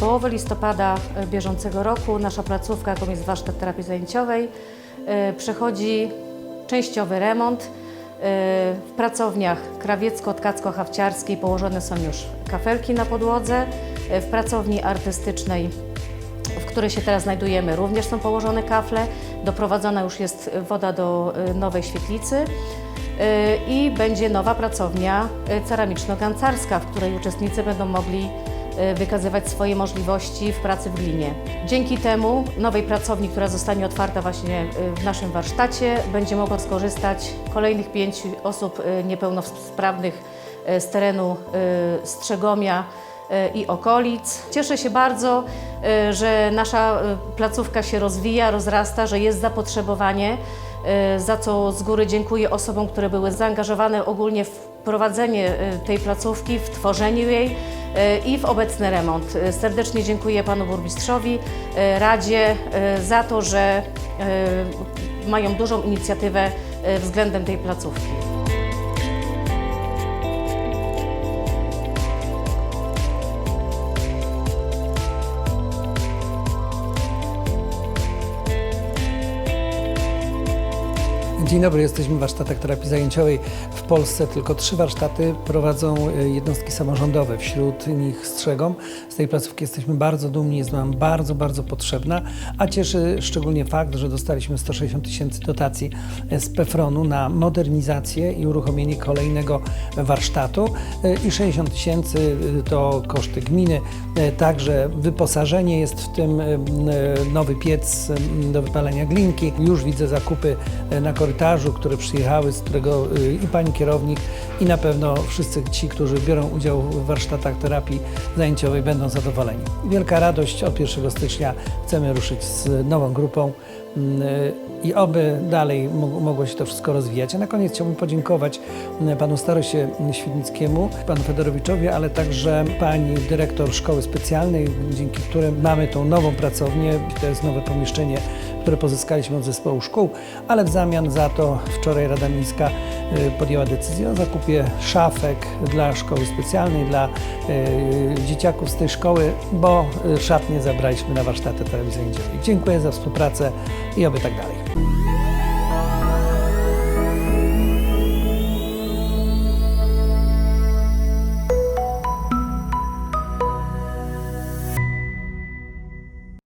połowy listopada e, bieżącego roku nasza placówka, jaką jest warsztat terapii zajęciowej, e, przechodzi częściowy remont. E, W pracowniach krawiecko-tkacko-hawciarskiej położone są już kafelki na podłodze. W pracowni artystycznej w której się teraz znajdujemy, również są położone kafle. Doprowadzona już jest woda do nowej świetlicy. I będzie nowa pracownia ceramiczno-gancarska, w której uczestnicy będą mogli wykazywać swoje możliwości w pracy w glinie. Dzięki temu nowej pracowni, która zostanie otwarta właśnie y, w naszym warsztacie, będzie mogło skorzystać kolejnych pięć osób y, niepełnosprawnych z terenu Strzegomia, i okolic. Cieszę się bardzo, że nasza placówka się rozwija, rozrasta, że jest zapotrzebowanie, za co z góry dziękuję osobom, które były zaangażowane ogólnie w prowadzenie tej placówki, w tworzeniu jej i w obecny remont. Y, Serdecznie dziękuję panu burmistrzowi, y, Radzie za to, że mają dużą inicjatywę względem tej placówki. Dzień dobry, jesteśmy w warsztatach terapii zajęciowej. W Polsce tylko trzy warsztaty prowadzą e, jednostki samorządowe, wśród nich Strzegom. Z tej placówki jesteśmy bardzo dumni, jest nam bardzo, bardzo potrzebna, a cieszy szczególnie fakt, że dostaliśmy 160 tysięcy dotacji z PFRON-u na modernizację i uruchomienie kolejnego warsztatu e, i 60 tysięcy e, to koszty gminy, także wyposażenie jest w tym, nowy piec do wypalenia glinki. Już widzę zakupy na korytarzu, które przyjechały, z którego y, i pani kierownik, i na pewno wszyscy ci, którzy biorą udział w warsztatach terapii zajęciowej będą zadowoleni. Wielka radość, od 1 stycznia chcemy ruszyć z nową grupą mm, y, i oby dalej mo- mogło się to wszystko rozwijać. A na koniec chciałbym podziękować mm, panu staroście Świdnickiemu, panu Fedorowiczowi, ale także pani dyrektor szkoły specjalnej, dzięki którym mamy tą nową pracownię. To jest nowe pomieszczenie, które pozyskaliśmy od zespołu szkół, ale w zamian za to wczoraj Rada Miejska y, podjęła decyzję o zakupie szafek dla szkoły specjalnej, dla y, dzieciaków z tej szkoły, bo y, szatnie zabraliśmy na warsztaty zajęciowej. Dziękuję za współpracę i oby tak dalej.